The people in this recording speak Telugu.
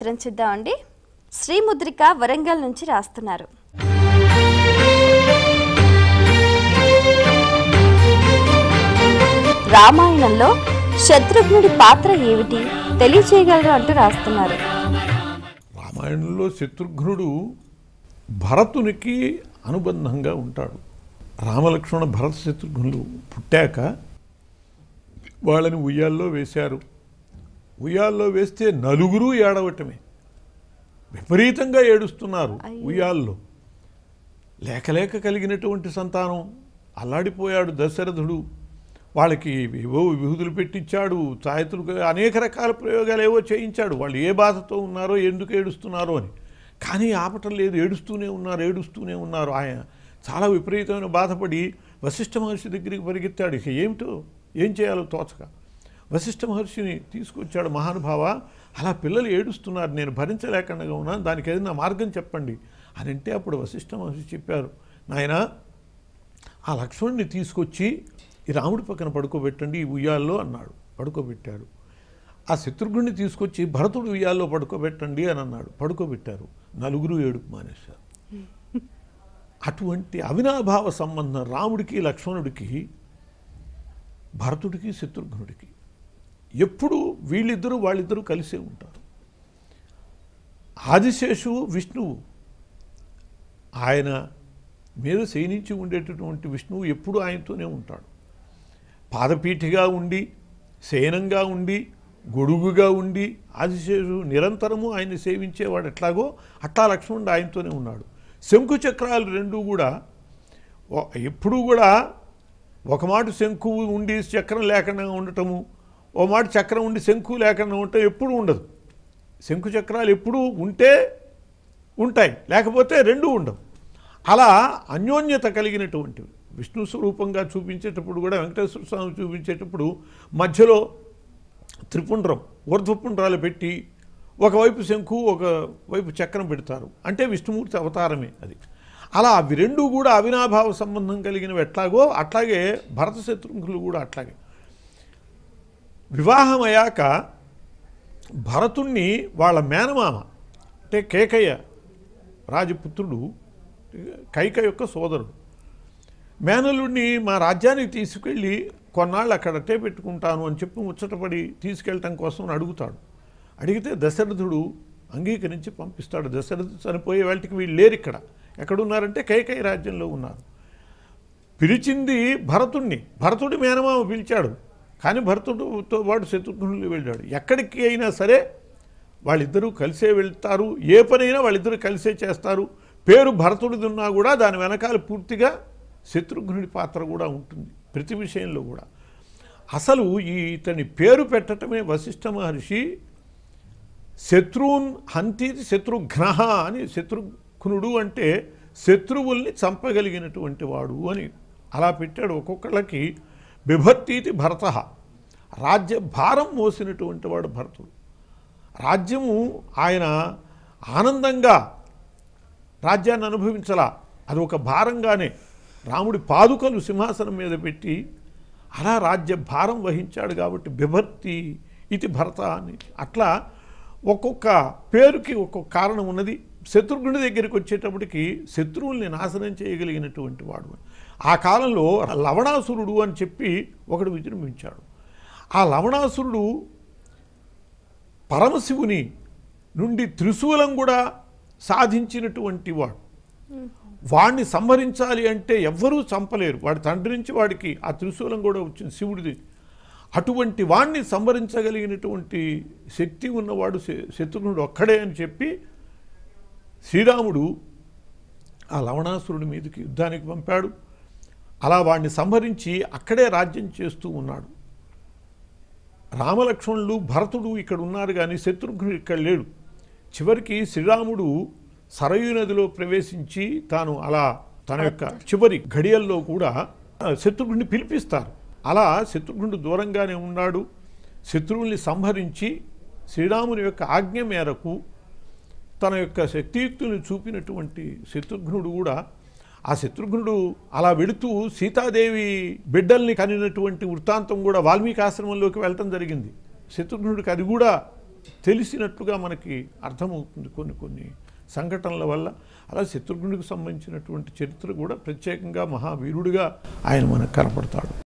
ఉత్తరం చూద్దామండి. శ్రీముద్రిక వరంగల్ నుంచి రాస్తున్నారు. రామాయణంలో శత్రుఘ్నుడి పాత్ర ఏమిటి? తెలియచేయగలరు అంటూ రాస్తున్నారు. రామాయణంలో శత్రుఘ్నుడు భరతునికి అనుబంధంగా ఉంటాడు. రామలక్ష్మణ భరత శత్రుఘ్నులు పుట్టాక వాళ్ళని ఉయ్యాల్లో వేశారు. ఉయ్యాల్లో వేస్తే నలుగురు ఏడవటమే. విపరీతంగా ఏడుస్తున్నారు ఉయ్యాల్లో. లేక లేక కలిగినటువంటి సంతానం. అల్లాడిపోయాడు దశరథుడు. వాళ్ళకి ఏవో విభూతులు పెట్టించాడు. తాయతులు అనేక రకాల ప్రయోగాలు ఏవో చేయించాడు. వాళ్ళు ఏ బాధతో ఉన్నారో ఎందుకు ఏడుస్తున్నారో అని. కానీ ఆపటం లేదు. ఏడుస్తూనే ఉన్నారు ఏడుస్తూనే ఉన్నారు. ఆయన చాలా విపరీతమైన బాధపడి వశిష్ఠ మహర్షి దగ్గరికి పరిగెత్తాడు. ఇక ఏమిటో? ఏం చేయాలో తోచక. వశిష్ఠ మహర్షిని తీసుకొచ్చాడు మహానుభావ. అలా పిల్లలు ఏడుస్తున్నారు నేను భరించలేకుండా ఉన్నాను దానికి ఏదైనా మార్గం చెప్పండి అని అంటే అప్పుడు వశిష్ఠ మహర్షి చెప్పారు. నాయన ఆ లక్ష్మణుని తీసుకొచ్చి ఈ రాముడి పక్కన పడుకోబెట్టండి ఈ ఉయ్యాల్లో అన్నాడు పడుకోబెట్టాడు. ఆ శత్రుఘ్ణ్ణి తీసుకొచ్చి భరతుడు ఉయ్యాల్లో పడుకోబెట్టండి అని అన్నాడు పడుకోబెట్టారు. నలుగురు ఏడుపు మానేశారు. అటువంటి అవినాభావ సంబంధం రాముడికి లక్ష్మణుడికి భరతుడికి శత్రుఘ్నుడికి ఎప్పుడు వీళ్ళిద్దరూ వాళ్ళిద్దరూ కలిసే ఉంటారు. ఆదిశేషువు విష్ణువు. ఆయన మీద శయనించి ఉండేటటువంటి విష్ణువు ఎప్పుడు ఆయనతోనే ఉంటాడు. పాదపీఠిగా ఉండి శయనంగా ఉండి గొడుగుగా ఉండి ఆదిశేషు నిరంతరము ఆయన్ని సేవించేవాడు ఎట్లాగో అట్లా లక్ష్మణుడు ఆయనతోనే ఉన్నాడు. శంకు చక్రాలు రెండూ కూడా ఎప్పుడూ కూడా ఒక మాట శంకు ఉండి చక్రం లేకుండా ఉండటము ఓ మాట చక్రం ఉండి శంకు లేకుండా ఉంటే ఎప్పుడూ ఉండదు. శంకు చక్రాలు ఎప్పుడూ ఉంటే ఉంటాయి. లేకపోతే రెండూ ఉండవు. అలా అన్యోన్యత కలిగినటువంటివి విష్ణు స్వరూపంగా చూపించేటప్పుడు కూడా వెంకటేశ్వర స్వామి చూపించేటప్పుడు మధ్యలో త్రిపుండ్రం ఊర్ధ్వపుండ్రాలు పెట్టి ఒకవైపు శంకు ఒకవైపు చక్రం పెడతారు. అంటే విష్ణుమూర్తి అవతారమే అది. అలా అవి రెండు కూడా అవినాభావ సంబంధం కలిగినవి ఎట్లాగో అట్లాగే భరత శత్రుఘ్నులు కూడా అట్లాగే. వివాహం అయ్యాక భరతుణ్ణి వాళ్ళ మేనమామ అంటే కేకయ్య రాజపుత్రుడు కైక యొక్క సోదరుడు. మేనలుడిని మా రాజ్యానికి తీసుకెళ్ళి కొన్నాళ్ళు అక్కడట్టే పెట్టుకుంటాను అని చెప్పి ముచ్చటపడి తీసుకెళ్ళటం కోసం అడుగుతాడు. అడిగితే దశరథుడు అంగీకరించి పంపిస్తాడు. దశరథుడు చనిపోయే వాళ్ళకి వీళ్ళు లేరు ఇక్కడ. ఎక్కడున్నారంటే కైకై రాజ్యంలో ఉన్నారు. పిలిచింది భరతుణ్ణి. భరతుడి మేనమామ పిలిచాడు. కానీ భరతుడితో వాడు శత్రుఘ్నులు వెళ్ళాడు. ఎక్కడికి అయినా సరే వాళ్ళిద్దరూ కలిసే వెళ్తారు. ఏ పనైనా వాళ్ళిద్దరూ కలిసే చేస్తారు. పేరు భరతుడిది ఉన్నా కూడా దాని వెనకాల పూర్తిగా శత్రుఘ్నుడి పాత్ర కూడా ఉంటుంది. ప్రతి విషయంలో కూడా. అసలు ఈ ఇతని పేరు పెట్టటమే వశిష్ఠ మహర్షి శత్రువున్ హంతీతి శత్రుఘ్న అని శత్రుఘ్నుడు అంటే శత్రువుల్ని చంపగలిగినటువంటి వాడు అని అలా పెట్టాడు ఒక్కొక్కళ్ళకి. బిభర్తీతి భరత. రాజ్య భారం మోసినటువంటి వాడు భరతుడు. రాజ్యము ఆయన ఆనందంగా రాజ్యాన్ని అనుభవించలా. అది ఒక భారంగానే రాముడి పాదుకలు సింహాసనం మీద పెట్టి అలా రాజ్య భారం వహించాడు కాబట్టి బిభర్తి ఇది భరత అని. అట్లా ఒక్కొక్క పేరుకి ఒక్కొక్క కారణం ఉన్నది. శత్రుఘ్నుడి దగ్గరికి వచ్చేటప్పటికి శత్రువుల్ని నాశనం చేయగలిగినటువంటి వాడు. ఆ కాలంలో లవణాసురుడు అని చెప్పి ఒకడు విజృంభించాడు ఆ లవణాసురుడు పరమశివుని నుండి త్రిశూలం కూడా సాధించినటువంటి వాడు. వాణ్ణి సంహరించాలి అంటే ఎవ్వరూ చంపలేరు. వాడి తండ్రి నుంచి వాడికి ఆ త్రిశూలం కూడా వచ్చింది శివుడిది. అటువంటి వాణ్ణి సంహరించగలిగినటువంటి శక్తి ఉన్నవాడు శ- శత్రుఘ్నుడు ఒక్కడే అని చెప్పి శ్రీరాముడు ఆ లవణాసురుడి మీదకి యుద్ధానికి పంపాడు. అలా వాడిని సంహరించి అక్కడే రాజ్యం చేస్తూ ఉన్నాడు. రామలక్ష్మణులు భరతుడు ఇక్కడ ఉన్నారు కానీ శత్రుఘ్నుడు ఇక్కడ లేడు. చివరికి శ్రీరాముడు సరయూ నదిలో ప్రవేశించి తాను అలా తన యొక్క చివరి ఘడియల్లో కూడా శత్రుఘ్నుడిని పిలిపిస్తారు. అలా శత్రుఘ్నుడు దూరంగానే ఉన్నాడు. శత్రువుల్ని సంహరించి శ్రీరాముని యొక్క ఆజ్ఞ మేరకు తన యొక్క శక్తియుక్తుల్ని చూపినటువంటి శత్రుఘ్నుడు కూడా ఆ శత్రుఘ్నుడు అలా వెళుతూ సీతాదేవి బిడ్డల్ని కనినటువంటి వృత్తాంతం కూడా వాల్మీకి ఆశ్రమంలోకి వెళ్ళటం జరిగింది. శత్రుఘ్నుడికి అది కూడా తెలిసినట్లుగా మనకి అర్థమవుతుంది కొన్ని కొన్ని సంఘటనల వల్ల. అలా శత్రుఘ్నుడికి సంబంధించినటువంటి చరిత్ర కూడా ప్రత్యేకంగా మహావీరుడిగా ఆయన మనకు కనపడతాడు.